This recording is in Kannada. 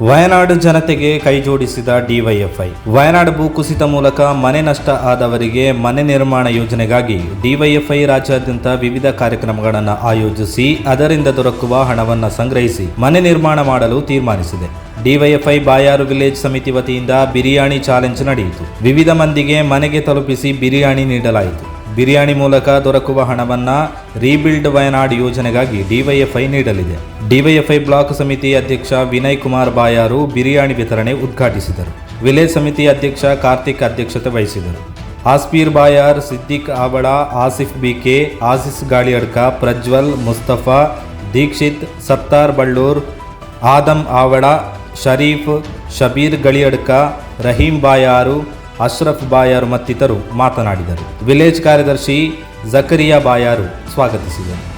ವಯನಾಡು ಜನತೆಗೆ ಕೈಜೋಡಿಸಿದ ಡಿವೈಎಫ್ಐ. ವಯನಾಡು ಭೂಕುಸಿತ ಮೂಲಕ ಮನೆ ನಷ್ಟ ಆದವರಿಗೆ ಮನೆ ನಿರ್ಮಾಣ ಯೋಜನೆಗಾಗಿ ಡಿವೈಎಫ್ಐ ರಾಜ್ಯಾದ್ಯಂತ ವಿವಿಧ ಕಾರ್ಯಕ್ರಮಗಳನ್ನು ಆಯೋಜಿಸಿ ಅದರಿಂದ ದೊರಕುವ ಹಣವನ್ನು ಸಂಗ್ರಹಿಸಿ ಮನೆ ನಿರ್ಮಾಣ ಮಾಡಲು ತೀರ್ಮಾನಿಸಿದೆ. ಡಿವೈಎಫ್ಐ ಬಾಯಾರು ವಿಲೇಜ್ ಸಮಿತಿ ವತಿಯಿಂದ ಬಿರಿಯಾನಿ ಚಾಲೆಂಜ್ ನಡೆಯಿತು. ವಿವಿಧ ಮಂದಿಗೆ ಮನೆಗೆ ತಲುಪಿಸಿ ಬಿರಿಯಾನಿ ನೀಡಲಾಯಿತು. ಬಿರಿಯಾನಿ ಮೂಲಕ ದೊರಕುವ ಹಣವನ್ನು ರೀಬಿಲ್ಡ್ ವಯನಾಡ್ ಯೋಜನೆಗಾಗಿ ಡಿವೈಎಫ್ಐ ನೀಡಲಿದೆ. ಡಿವೈಎಫ್ಐ ಬ್ಲಾಕ್ ಸಮಿತಿ ಅಧ್ಯಕ್ಷ ವಿನಯ್ ಕುಮಾರ್ ಬಾಯಾರು ಬಿರಿಯಾನಿ ವಿತರಣೆ ಉದ್ಘಾಟಿಸಿದರು. ವಿಲೇಜ್ ಸಮಿತಿ ಅಧ್ಯಕ್ಷ ಕಾರ್ತಿಕ್ ಅಧ್ಯಕ್ಷತೆ ವಹಿಸಿದರು. ಆಸ್ಪೀರ್ ಬಾಯಾರ್, ಸಿದ್ದಿಕ್ ಆವಳ, ಆಸಿಫ್ ಬಿಕೆ ಆಸಿಸ್ ಗಾಳಿಯಡ್ಕ, ಪ್ರಜ್ವಲ್, ಮುಸ್ತಫಾ, ದೀಕ್ಷಿತ್, ಸತ್ತಾರ್ ಬಳ್ಳೂರ್, ಆದಮ್ ಆವಳ, ಶರೀಫ್, ಶಬೀರ್ ಗಳಿಯಡ್ಕ, ರಹೀಂ ಬಾಯಾರು ಅಶ್ರಫ್ ಬಾಯಾರು ಮತ್ತಿತರು ಮಾತನಾಡಿದರು. ವಿಲೇಜ್ ಕಾರ್ಯದರ್ಶಿ ಜಕರಿಯಾ ಬಾಯಾರು ಸ್ವಾಗತಿಸಿದರು.